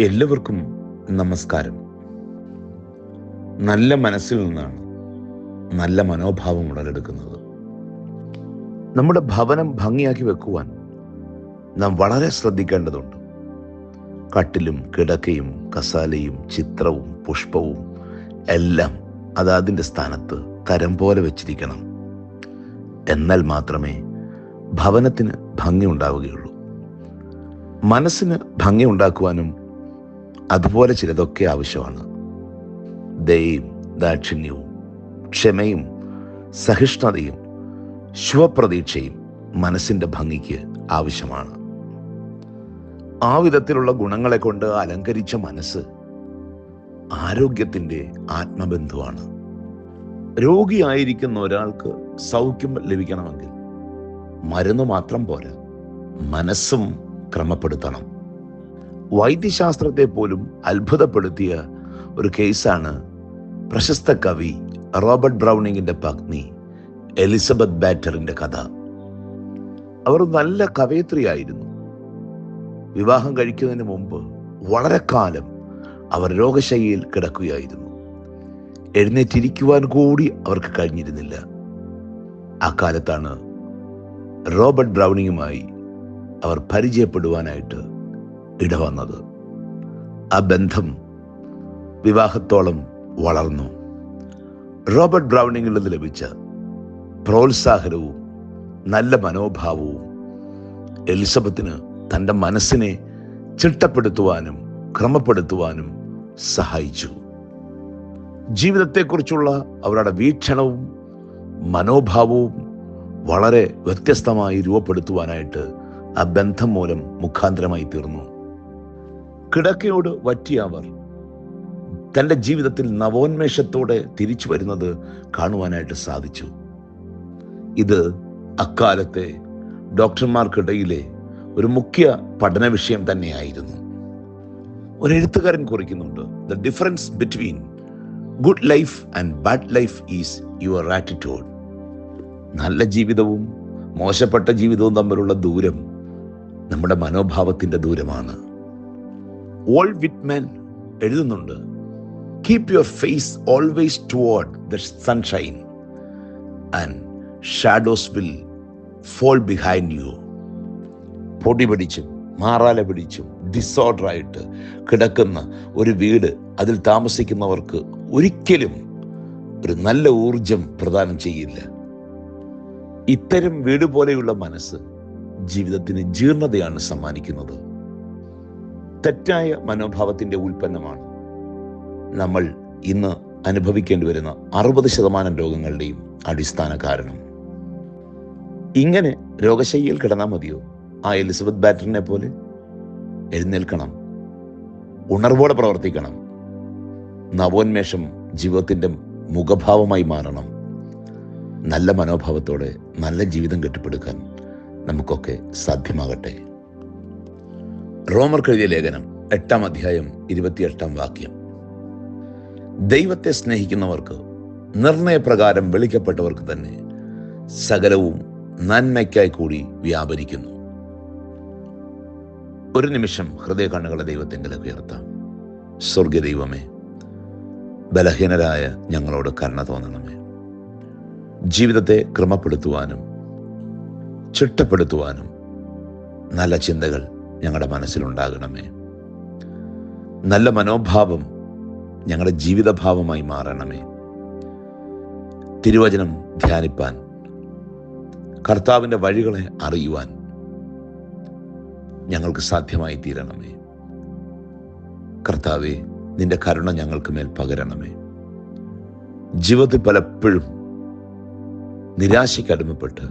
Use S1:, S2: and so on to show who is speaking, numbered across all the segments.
S1: എല്ലാവർക്കും നമസ്കാരം. നല്ല മനസ്സിൽ നിന്നാണ് നല്ല മനോഭാവം ഉടലെടുക്കുന്നത്. നമ്മുടെ ഭവനം ഭംഗിയാക്കി വെക്കുവാൻ നാം വളരെ ശ്രദ്ധിക്കേണ്ടതുണ്ട്. കട്ടിലും കിടക്കയും കസാലയും ചിത്രവും പുഷ്പവും എല്ലാം അതാതിന്റെ സ്ഥാനത്ത് തരം പോലെ വെച്ചിരിക്കണം. എന്നാൽ മാത്രമേ ഭവനത്തിന് ഭംഗി ഉണ്ടാവുകയുള്ളൂ. മനസ്സിന് ഭംഗി ഉണ്ടാക്കുവാനും അതുപോലെ ചിലതൊക്കെ ആവശ്യമാണ്. ദയയും ദാക്ഷിണ്യവും ക്ഷമയും സഹിഷ്ണുതയും ശുഭപ്രതീക്ഷയും മനസ്സിന്റെ ഭംഗിക്ക് ആവശ്യമാണ്. ആ വിധത്തിലുള്ള ഗുണങ്ങളെ കൊണ്ട് അലങ്കരിച്ച മനസ്സ് ആരോഗ്യത്തിന്റെ ആത്മബന്ധുവാണ്. രോഗിയായിരിക്കുന്ന ഒരാൾക്ക് സൗഖ്യം ലഭിക്കണമെങ്കിൽ മരുന്ന് മാത്രം പോരാ. മനസ്സും ക്രമപ്പെടുത്തണം. വൈദ്യശാസ്ത്രത്തെ പോലും അത്ഭുതപ്പെടുത്തിയ ഒരു കേസാണ് പ്രശസ്ത കവി റോബർട്ട് ബ്രൗണിങ്ങിന്റെ പത്നി എലിസബത്ത് ബാറ്ററിന്റെ കഥ. അവർ നല്ല കവയത്രിയായിരുന്നു. വിവാഹം കഴിക്കുന്നതിന് മുമ്പ് വളരെ കാലം അവർ രോഗശൈലിയിൽ കിടക്കുകയായിരുന്നു. എഴുന്നേറ്റിരിക്കുവാൻ കൂടി അവർക്ക് കഴിഞ്ഞിരുന്നില്ല. ആ കാലത്താണ് റോബർട്ട് ബ്രൗണിങ്ങുമായി അവർ പരിചയപ്പെടുവാനായിട്ട് ഇടവന്നത്. ആ ബന്ധം വിവാഹത്തോളം വളർന്നു. റോബർട്ട് ബ്രൗണിങ്ങിൽ നിന്ന് ലഭിച്ച പ്രോത്സാഹനവും നല്ല മനോഭാവവും എലിസബത്തിന് തന്റെ മനസ്സിനെ ചിട്ടപ്പെടുത്തുവാനും ക്രമപ്പെടുത്തുവാനും സഹായിച്ചു. ജീവിതത്തെക്കുറിച്ചുള്ള അവരുടെ വീക്ഷണവും മനോഭാവവും വളരെ വ്യത്യസ്തമായി രൂപപ്പെടുത്തുവാനായിട്ട് ആ ബന്ധം മൂലം മുഖാന്തരമായി തീർന്നു. കിടക്കയോട് വറ്റിയ അവർ. തന്റെ ജീവിതത്തിൽ നവോന്മേഷത്തോടെ തിരിച്ചു വരുന്നത് കാണുവാനായിട്ട് സാധിച്ചു. ഇത് അക്കാലത്തെ ഡോക്ടർമാർക്കിടയിലെ ഒരു മുഖ്യ പഠന വിഷയം തന്നെയായിരുന്നു. ഒരു എഴുത്തുകാരൻ കുറിക്കുന്നുണ്ട് the difference between good life and bad life is your attitude നല്ല ജീവിതവും മോശപ്പെട്ട ജീവിതവും തമ്മിലുള്ള ദൂരം നമ്മുടെ മനോഭാവത്തിന്റെ ദൂരമാണ്. ഓൾ വിറ്റ്മാൻ എഴുതുന്നുണ്ട് keep your face always toward the sunshine and shadows will fall behind you പൊടി പിടിച്ചും മാറാല പിടിച്ചും ഡിസോർഡർ ആയിട്ട് കിടക്കുന്ന ഒരു വീട് അതിൽ താമസിക്കുന്നവർക്ക് ഒരിക്കലും ഒരു നല്ല ഊർജം പ്രദാനം ചെയ്യില്ല. ഇത്തരം വീട് പോലെയുള്ള മനസ്സ് ജീവിതത്തിന് ജീർണതയാണ് സമ്മാനിക്കുന്നത്. തെറ്റായ മനോഭാവത്തിന്റെ ഉൽപ്പന്നമാണ്. നമ്മൾ ഇന്ന് അനുഭവിക്കേണ്ടി വരുന്ന അറുപത് ശതമാനം രോഗങ്ങളുടെയും അടിസ്ഥാന കാരണം. ഇങ്ങനെ രോഗശൈലിയിൽ കിടന്നാൽ മതിയോ? ആ എലിസബത്ത് ബാറ്ററിനെ പോലെ? എഴുന്നേൽക്കണം. ഉണർവോടെ പ്രവർത്തിക്കണം. നവോന്മേഷം ജീവിതത്തിന്റെ മുഖഭാവമായി മാറണം. നല്ല മനോഭാവത്തോടെ നല്ല ജീവിതം കെട്ടിപ്പടുക്കാൻ നമുക്കൊക്കെ സാധ്യമാകട്ടെ. റോമർ എഴുതിയ ലേഖനം എട്ടാം അധ്യായം ഇരുപത്തിയെട്ടാം വാക്യം. ദൈവത്തെ സ്നേഹിക്കുന്നവർക്ക് നിർണയപ്രകാരം വിളിക്കപ്പെട്ടവർക്ക് തന്നെ സകലവും നന്മയ്ക്കായി കൂടി വ്യാപരിക്കുന്നു. ഒരു നിമിഷം ഹൃദയ കണ്ണുകളെ ദൈവത്തെങ്കിലും ഉയർത്താം. സ്വർഗ ദൈവമേ ബലഹീനരായ ഞങ്ങളോട് കരുണ തോന്നണമേ. ജീവിതത്തെ ക്രമപ്പെടുത്തുവാനും ചിട്ടപ്പെടുത്തുവാനും നല്ല ചിന്തകൾ ഞങ്ങളുടെ മനസ്സിലുണ്ടാകണമേ. നല്ല മനോഭാവം ഞങ്ങളുടെ ജീവിതഭാവമായി മാറണമേ. തിരുവചനം ധ്യാനിപ്പാൻ കർത്താവിന്റെ വഴികളെ അറിയുവാൻ ഞങ്ങൾക്ക് സാധ്യമായി തീരണമേ. കർത്താവെ നിന്റെ കരുണ ഞങ്ങൾക്ക് മേൽ പകരണമേ. ജീവിതത്തിൽ പലപ്പോഴും നിരാശയ്ക്ക് അടിമപ്പെട്ട്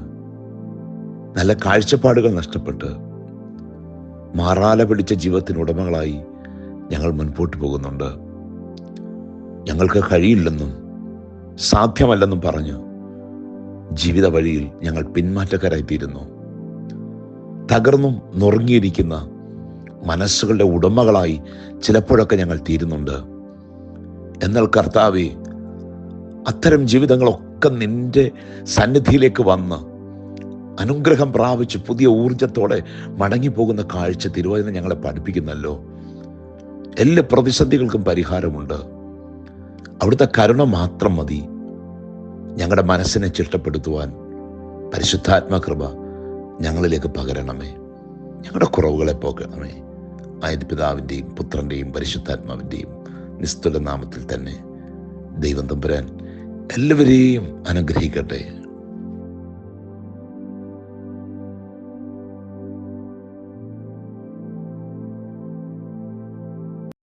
S1: നല്ല കാഴ്ചപ്പാടുകൾ നഷ്ടപ്പെട്ട് മാറാല പിടിച്ച ജീവിതത്തിന് ഉടമകളായി ഞങ്ങൾ മുൻപോട്ട് പോകുന്നുണ്ട്. ഞങ്ങൾക്ക് കഴിയില്ലെന്നും സാധ്യമല്ലെന്നും പറഞ്ഞു ജീവിത വഴിയിൽ ഞങ്ങൾ പിന്മാറ്റക്കാരായിത്തീരുന്നു. തകർന്നും നുറുങ്ങിയിരിക്കുന്ന മനസ്സുകളുടെ ഉടമകളായി ചിലപ്പോഴൊക്കെ ഞങ്ങൾ തീരുന്നുണ്ട്. എന്നാൽ കർത്താവെ അത്തരം ജീവിതങ്ങളൊക്കെ നിന്റെ സന്നിധിയിലേക്ക് വന്ന് അനുഗ്രഹം പ്രാപിച്ച് പുതിയ ഊർജത്തോടെ മടങ്ങിപ്പോകുന്ന കാഴ്ച തിരുവചനം ഞങ്ങളെ പഠിപ്പിക്കുന്നല്ലോ. എല്ലാ പ്രതിസന്ധികൾക്കും പരിഹാരമുണ്ട്. അവിടുത്തെ കരുണ മാത്രം മതി. ഞങ്ങളുടെ മനസ്സിനെ ചിട്ടപ്പെടുത്തുവാൻ പരിശുദ്ധാത്മകൃപ ഞങ്ങളിലേക്ക് പകരണമേ. ഞങ്ങളുടെ കുറവുകളെ പോകണമേ ആയത് പിതാവിന്റെയും പുത്രന്റെയും പരിശുദ്ധാത്മാവിന്റെയും നിസ്തുല നാമത്തിൽ തന്നെ ദൈവം തമ്പുരാൻ എല്ലാവരെയും അനുഗ്രഹിക്കട്ടെ.